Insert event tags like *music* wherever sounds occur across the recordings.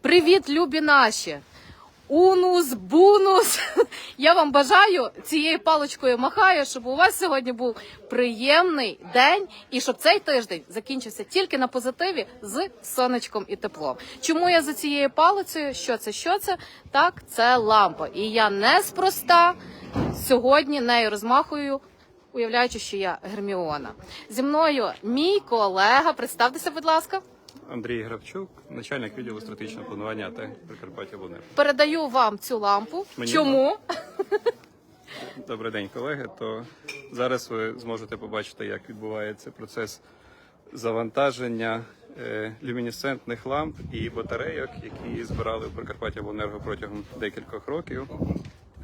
Привіт, любі наші! Унус, бунус. Я вам бажаю цією паличкою махаю, щоб у вас сьогодні був приємний день і щоб цей тиждень закінчився тільки на позитиві з сонечком і теплом. Чому я за цією палицею? Що це? Що це? Так, це лампа. І я неспроста сьогодні нею розмахую. Уявляючи, що я Герміона. Зі мною мій колега. Представтеся, будь ласка. Андрій Гравчук, начальник відділу стратегічного планування та Прикарпаття Бонер. Передаю вам цю лампу. Мені Чому? *laughs* Добрий день, колеги. То зараз ви зможете побачити, як відбувається процес завантаження е, люмінесцентних ламп і батарейок, які збирали в Прикарпаття Обленерго протягом декількох років.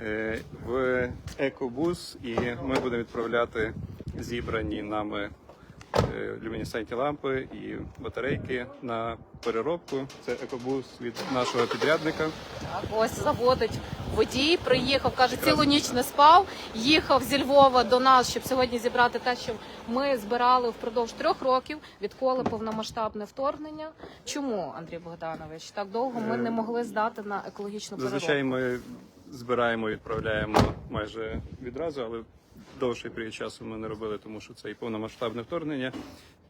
е, В екобус, і ми будемо відправляти зібрані нами люмінесцентні лампи і батарейки на переробку. Це екобус від нашого підрядника. Так, ось заводить водій. Приїхав, каже, цілу ніч не спав. Їхав зі Львова до нас, щоб сьогодні зібрати те, що ми збирали впродовж трьох років, відколи повномасштабне вторгнення. Чому, Андрій Богданович, так довго ми не могли здати на екологічну переробку? Зазвичай ми збираємо і відправляємо майже відразу, але довший період часу ми не робили, тому що це і повномасштабне вторгнення,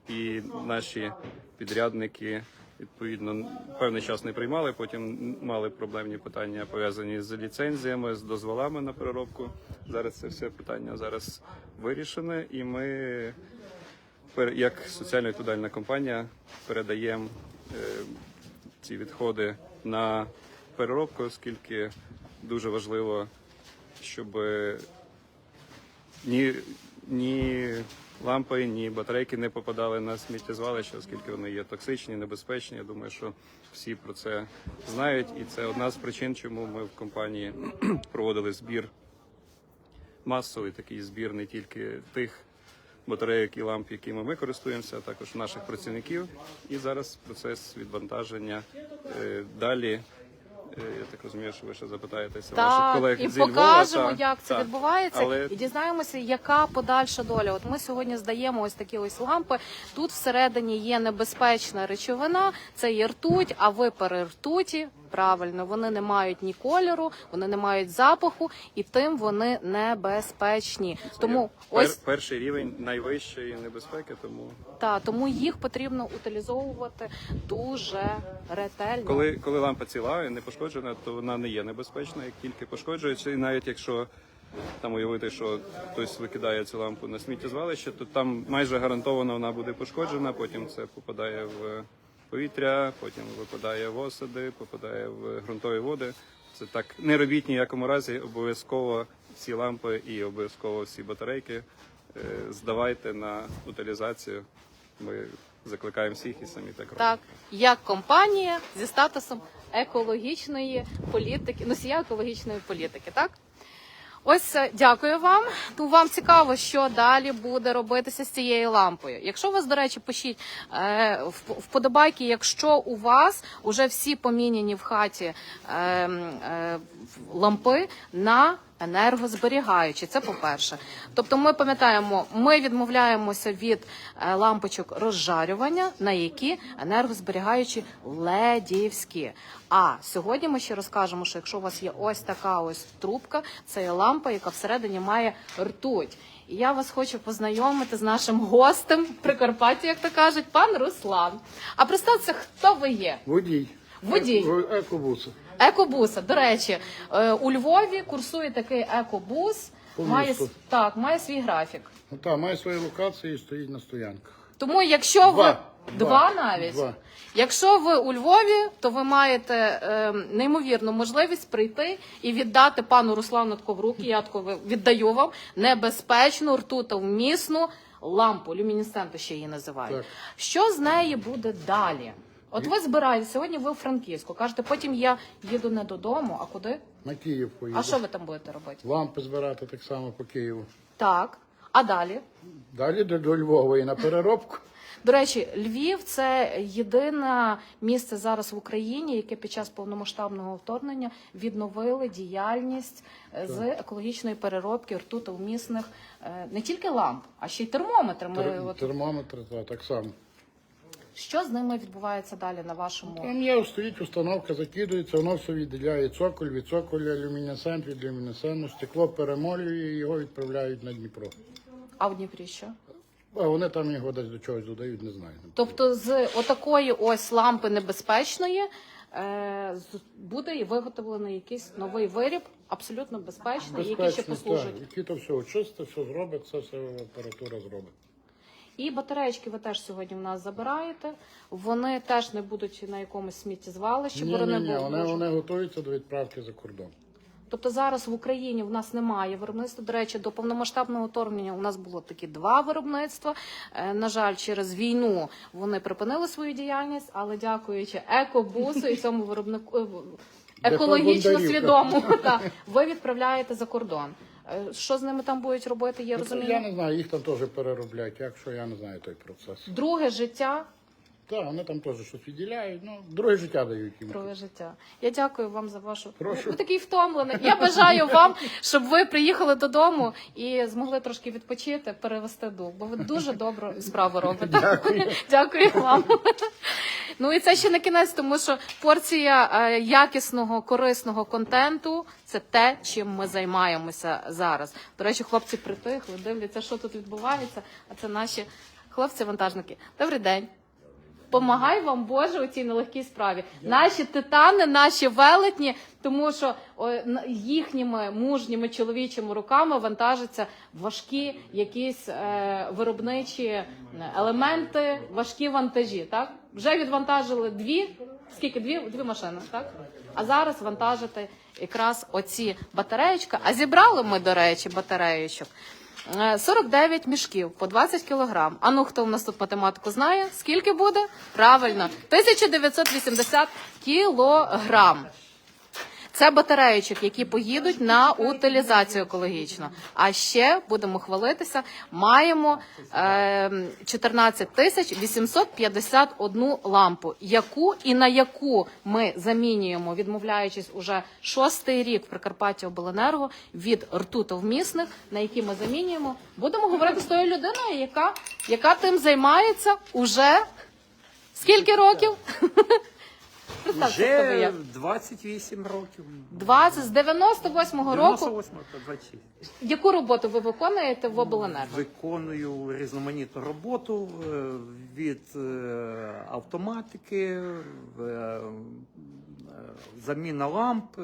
і наші підрядники. Відповідно, певний час не приймали. Потім мали проблемні питання пов'язані з ліцензіями, з дозволами на переробку. Зараз це все питання зараз вирішене, і ми як соціально відповідальна компанія передаємо е, ці відходи на переробку, оскільки дуже важливо, щоб ні, ні лампи, ні батарейки не попадали на сміттєзвалище, оскільки вони є токсичні, небезпечні. Я думаю, що всі про це знають, і це одна з причин, чому ми в компанії *clears throat* проводили збір масовий такий збір не тільки тих батарейок і ламп, якими ми користуємося, а також наших працівників. І зараз процес відвантаження е, далі. Е, Я так розумію, що ви ще запитаєтеся ваших колег і зі Львова. покажемо, та- як це та. відбувається, Але і дізнаємося, яка подальша доля. От ми сьогодні здаємо ось такі ось лампи. Тут всередині є небезпечна речовина, це є ртуть, а випари ртуті. Правильно, вони не мають ні кольору, вони не мають запаху, і тим вони небезпечні. Тому пер- ось перший рівень найвищої небезпеки, тому та тому їх потрібно утилізовувати дуже ретельно. Коли, коли лампа ціла і не пошкоджена, то вона не є небезпечна, як тільки пошкоджується. І навіть якщо там уявити, що хтось викидає цю лампу на сміттєзвалище, то там майже гарантовано вона буде пошкоджена, потім це попадає в повітря, потім випадає в осади, попадає в ґрунтові води. Це так не робіть ніякому разі. Обов'язково всі лампи і обов'язково всі батарейки е, здавайте на утилізацію. Ми закликаємо всіх і самі так робимо. Так, як компанія зі статусом екологічної політики, носія екологічної політики, так? Ось е, дякую вам. Ну вам цікаво, що далі буде робитися з цією лампою. Якщо у вас, до речі, пишіть е, вподобайки, якщо у вас вже всі поміняні в хаті е, е, лампи на енергозберігаючі. Це по-перше. Тобто, ми пам'ятаємо, ми відмовляємося від е, лампочок розжарювання, на які енергозберігаючі ледівські. А сьогодні ми ще розкажемо, що якщо у вас є ось така ось трубка, це є лампа, яка всередині має ртуть. І я вас хочу познайомити з нашим гостем Прикарпаття, як то кажуть, пан Руслан. А представте, хто ви є? Водій. Водій. Е- Екобуса. Екобуса. До речі, е, у Львові курсує такий екобус. По Має місту. с- так, має свій графік. Ну, та, має свої локації і стоїть на стоянках. Тому, якщо ви Два. два навіть, Два. якщо ви у Львові, то ви маєте е, неймовірну можливість прийти і віддати пану Руслану руки. Я тако ви- віддаю вам небезпечну ртутовмісну лампу, люмінесценту ще її називають. Так. Що з неї буде далі? От ви збираєте сьогодні. Ви у Франківську кажете, потім я їду не додому. А куди? На Київ поїду. А що ви там будете робити? Лампи збирати так само по Києву. Так. А далі? Далі до, до Львова і на переробку. *laughs* До речі, Львів це єдине місце зараз в Україні, яке під час повномасштабного вторгнення відновили діяльність е, з екологічної переробки ртутовмісних е, не тільки ламп, а ще й термометри. Ми Тер- от Термометр та, так само. Що з ними відбувається далі на вашому? Там є, стоїть установка, закидується, воно все відділяє цоколь, від цоколя люмінесцент, від люмінесценту, стекло перемолює і його відправляють на Дніпро. А в Дніпрі що? А вони там його десь до чогось додають, не знаю. Тобто з отакої ось лампи небезпечної е, з- буде виготовлений якийсь новий виріб, абсолютно безпечний, який ще послужить. так. Які то все очисте, все зробить, це все апаратура зробить. І батареєчки ви теж сьогодні в нас забираєте. Вони теж не будуть на якомусь сміттєзвалищі, Ні, борони ні, ні, вони, вони готуються до відправки за кордон. Тобто зараз в Україні в нас немає виробництва. До речі, до повномасштабного вторгнення у нас було такі два виробництва. Е, На жаль, через війну вони припинили свою діяльність, але дякуючи екобусу і цьому виробнику е, екологічно Бондарівка. свідому, *laughs* та, ви відправляєте за кордон. Е, Що з ними там будуть робити? Я Ну, Я не знаю, їх там теж перероблять, якщо я не знаю той процес. Друге життя Так, вони там теж щось відділяють, ну, друге життя дають їм. Друге життя. Я дякую вам за вашу Прошу. Ви такий втомлений. Я бажаю вам, щоб ви приїхали додому і змогли трошки відпочити, перевести дух, бо ви дуже добру справу робите. Дякую. Дякую вам. Ну і це ще не кінець, тому що порція е, якісного корисного контенту це те, чим ми займаємося зараз. До речі, хлопці притихли, дивляться, що тут відбувається. А це наші хлопці-вантажники. Добрий день. Помагай вам Боже у цій нелегкій справі. Наші титани, наші велетні, тому що їхніми мужніми чоловічими руками вантажаться важкі якісь е, виробничі е, елементи, важкі вантажі. Так вже відвантажили дві. Скільки дві дві машини, так? А зараз вантажити якраз оці батареєчка. А зібрали ми, до речі, батареєчок. Е, 49 мішків по 20 кілограм. А ну хто в нас тут математику знає? Скільки буде? Правильно, 1980 кілограм. Це батареїчок, які поїдуть на утилізацію екологічну. А ще будемо хвалитися. Маємо е, 14 тисяч 851 лампу, яку і на яку ми замінюємо, відмовляючись уже шостий рік в Прикарпатті Обленерго від ртутовмісних, на які ми замінюємо. Будемо говорити з тою людиною, яка, яка тим займається уже скільки років? Представте, хто ви Вже є. 28 років. 20 з 98-го року. 98 та 26. Яку роботу ви виконуєте в обленерго? Виконую різноманітну роботу е, від е, автоматики, е, заміна ламп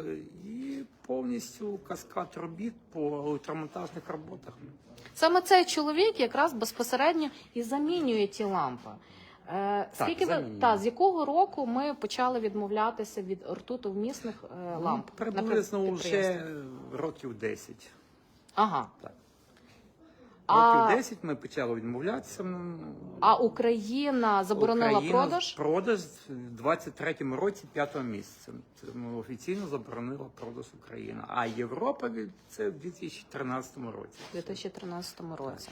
і повністю каскад робіт по електромонтажних роботах. Саме цей чоловік якраз безпосередньо і замінює ті лампи. Е, Так, скільки ви та з якого року ми почали відмовлятися від ртутовмісних е, ламп? Ну, приблизно підприємстві? вже років 10. Ага. Так. А- Років 10 ми почали відмовлятися. ну, А Україна заборонила Україна продаж? Продаж в 23-му році, 5 місяця. Це ми офіційно заборонила продаж Україна. А Європа від- це в 2013 році. у 2013 році.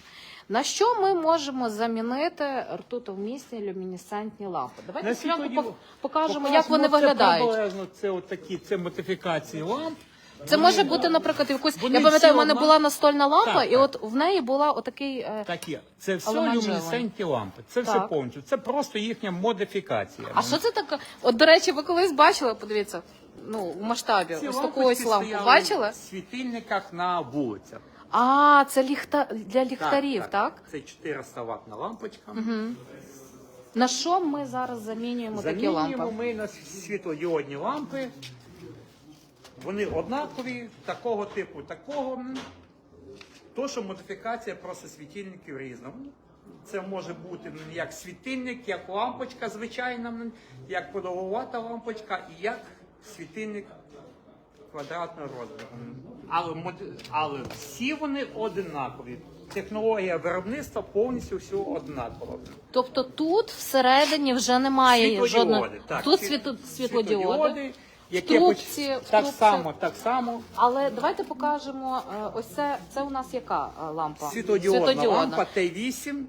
На що ми можемо замінити ртутовмісні люмінесцентні лампи? Давайте спочатку покажемо, Покажемо, як вони це виглядають. приблизно Це отакі, це модифікації ламп. Це може бути, наприклад, якусь. Вони Я пам'ятаю, в мене одна- була настольна лампа, Так, і так. от в неї була отакий. е, Такі. Це все люмінесцентні лампи. Це все Так. повністю. Це просто їхня модифікація. А що це таке? От, до речі, ви колись бачили, подивіться, ну, в масштабі, ось таку ось лампу. Бачили? В світильниках на вулицях. А, це ліхта для ліхтарів, так? Це 400 ватна лампочка. На що ми зараз замінюємо такі Замінюємо лампи? ми на світлодіодні лампи. Вони однакові, такого типу, такого. То, що модифікація просто світильників різна. Це може бути як світильник, як лампочка звичайна, як подовгувата лампочка і як світильник квадратного розміру. Але, але всі вони однакові. Технологія виробництва повністю все однакова. Тобто тут всередині вже немає Світлодіоди, жодного. так. Тут Світ- світло... світлодіоди. Які трубці, поч- так трубці. само, так само. Але давайте покажемо. е, Ось це, це у нас яка е, лампа? Світодіодна лампа Т8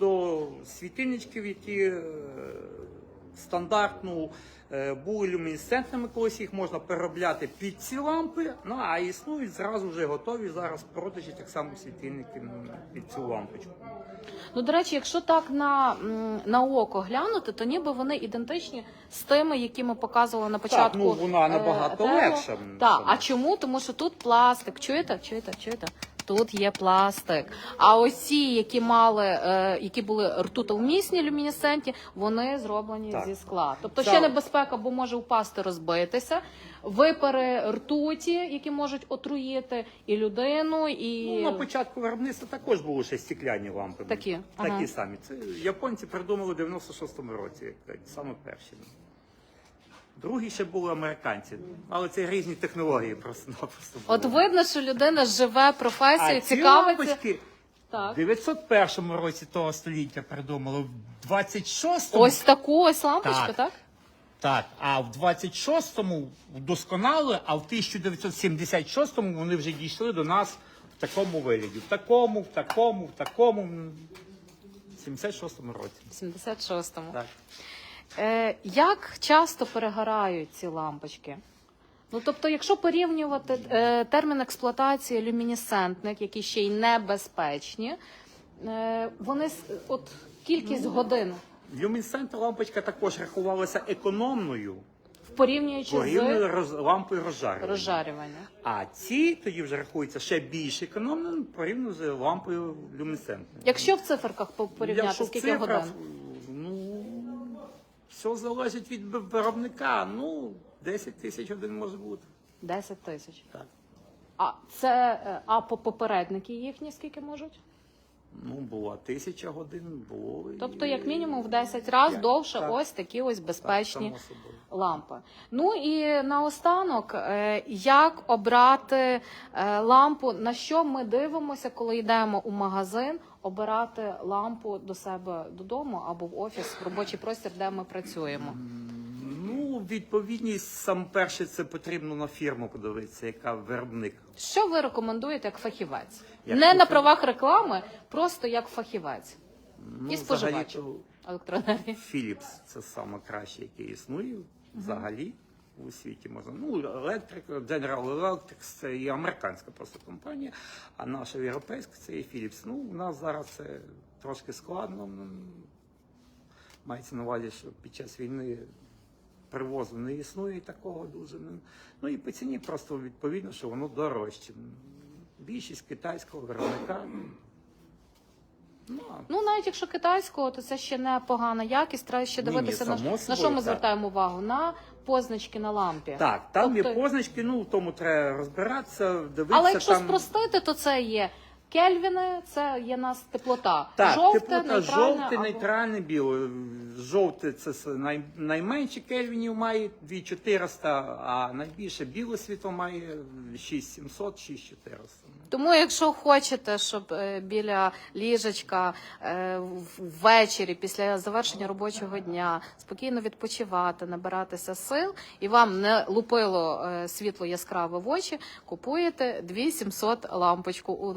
до світильничків, які е, стандартну е, були люмінесцентними, колись їх можна переробляти під ці лампи. Ну а існують зразу вже готові зараз продажі так само світильники під цю лампочку. Ну, до речі, якщо так на, на око глянути, то ніби вони ідентичні з тими, які ми показували на початку. ну, вона е, набагато етеру. легша, Так, а чому? Тому що тут пластик. Чуєте? Чуєте? Чуєте? Тут є пластик. А ось ці, які мали, е, які були ртутовмісні люмінесцентні, вони зроблені Так. зі скла. Тобто Це- ще небезпека, бо може впасти, розбитися. Випари ртуті, які можуть отруїти і людину, і Ну, на початку виробництва також були ще стекляні лампи. Такі, Такі ага. самі. Це японці придумали в 96-му році, як кажуть, саме перші. Другі ще були американці, але це різні технології просто-напросто. були. От видно, що людина живе професією, цікавиться. лампочки Так. в 901 році того століття придумали, в 26-му Ось таку ось лампочку, так? Так. Так, а в 26-му вдосконали, а в 1976-му вони вже дійшли до нас в такому вигляді. В такому, в такому, в такому. В 76-му році. В 76-му. Так. Е, як часто перегорають ці лампочки? Ну, тобто, якщо порівнювати е, термін експлуатації люмінесцентних, які ще й небезпечні, е, вони от кількість годин Люмінесцентна лампочка також рахувалася економною порівнюючи порівняно з роз, лампою розжарювання. розжарюванням. А ці тоді вже рахуються ще більш економними порівняно з лампою люмінесцентною. Якщо в циферках по- порівняти, Якщо в скільки цифрах, годин? Все залежить від виробника. Ну, 10 тисяч годин може бути. 10 тисяч. Так. А це е, а по попередники їхні скільки можуть? Ну, була тисяча годин, було. і- Тобто, як мінімум, в 10 разів Так, довше так. ось такі ось Так, безпечні само собою. Лампи. Ну і наостанок, е, як обрати е, лампу, на що ми дивимося, коли йдемо у магазин, обирати лампу до себе додому або в офіс, в робочий простір, де ми працюємо. Ну, відповідність, сам перше, це потрібно на фірму подивитися, яка виробник. Що ви рекомендуєте як фахівець? Як Не на правах реклами, просто як фахівець Ну, і споживач електроенергії. Philips це саме краще, яке існує взагалі у світі. Можна. Ну, Electric, General Electric це і американська просто компанія, а наша європейська це і Philips. Ну, у нас зараз це трошки складно. Мається на увазі, що під час війни привозу не існує такого дуже. Ну, Ну і по ціні просто відповідно, що воно дорожче. Більшість китайського виробника. Ну, Ну, навіть якщо китайського, то це ще не погана якість. Треба ще Ні, ні, дивитися на, само на собою, що ми так. звертаємо увагу? На позначки на лампі. Так, там Тобто- є позначки, ну в тому треба розбиратися, дивитися. Але якщо там... спростити, то це є кельвіни, це є нас теплота. Так, жовте, теплота, нейтральне, жовте, або... нейтральне, біле. Жовте це с- най, найменше кельвінів має 2400, а найбільше біле світло має 6700, 6400. Тому, якщо хочете, щоб е, біля ліжечка е, ввечері, після завершення робочого дня, спокійно відпочивати, набиратися сил, і вам не лупило е, світло яскраве в очі, купуєте 2700 лампочку у,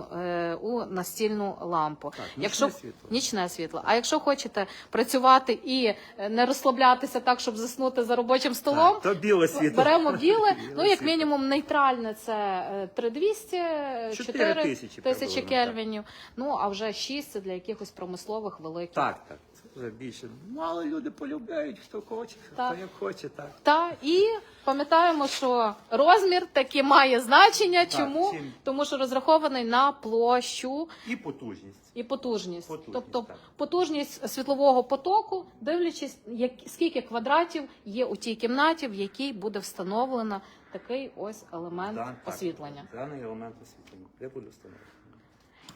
у настільну лампу. Так, нічне якщо світло. нічне світло. А якщо хочете працювати і не розслаблятися так, щоб заснути за робочим столом, Так, то біле світло. Беремо біле, *laughs* ну як мінімум нейтральне це е, 3200, е, 4 4 тисячі тисячі кельвінів. Ну а вже 6 це для якихось промислових великих. Так, так, вже більше. Ну, але люди полюбляють, хто хоче, Так. хто як хоче, так. Та і пам'ятаємо, що розмір таки має значення. Так, Чому? чим- Тому що розрахований на площу І потужність. і потужність. Потужність, тобто так. потужність світлового потоку, дивлячись, як скільки квадратів є у тій кімнаті, в якій буде встановлено такий ось елемент Да, так. освітлення. Даний елемент освітлення. Я буду встановлено?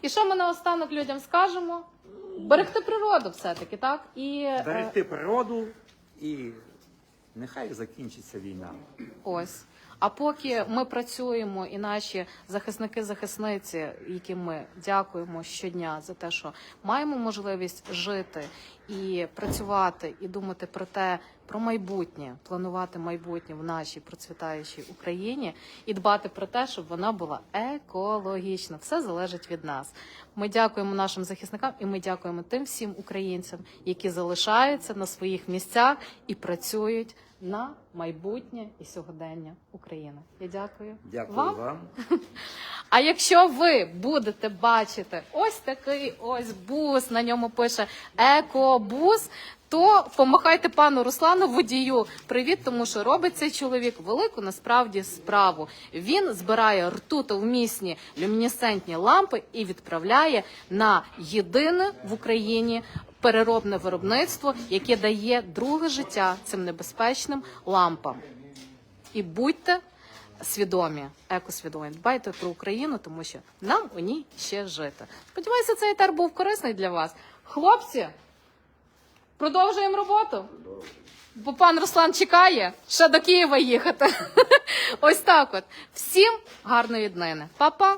І що ми наостанок людям скажемо? Берегти природу все-таки, так? І е, Берегти природу і нехай закінчиться війна. ось. А поки ми працюємо, і наші захисники-захисниці, яким ми дякуємо щодня за те, що маємо можливість жити і працювати, і думати про те, про майбутнє, планувати майбутнє в нашій процвітаючій Україні і дбати про те, щоб вона була екологічна. Все залежить від нас. Ми дякуємо нашим захисникам і ми дякуємо тим всім українцям, які залишаються на своїх місцях і працюють на майбутнє і сьогодення України. Я дякую, Дякую вам. вам. *laughs* А якщо ви будете бачити ось такий ось бус, на ньому пише екобус. То помахайте пану Руслану водію. Привіт, тому що робить цей чоловік велику насправді справу. Він збирає ртутовмісні люмінесцентні лампи і відправляє на єдине в Україні переробне виробництво, яке дає друге життя цим небезпечним лампам. І будьте свідомі, екосвідомі. Дбайте про Україну, тому що нам у ній ще жити. Сподіваюся, цей етер був корисний для вас. Хлопці, продовжуємо роботу. Бо пан Руслан чекає ще до Києва їхати. *laughs* Ось так от. Всім гарної днини. Па-па!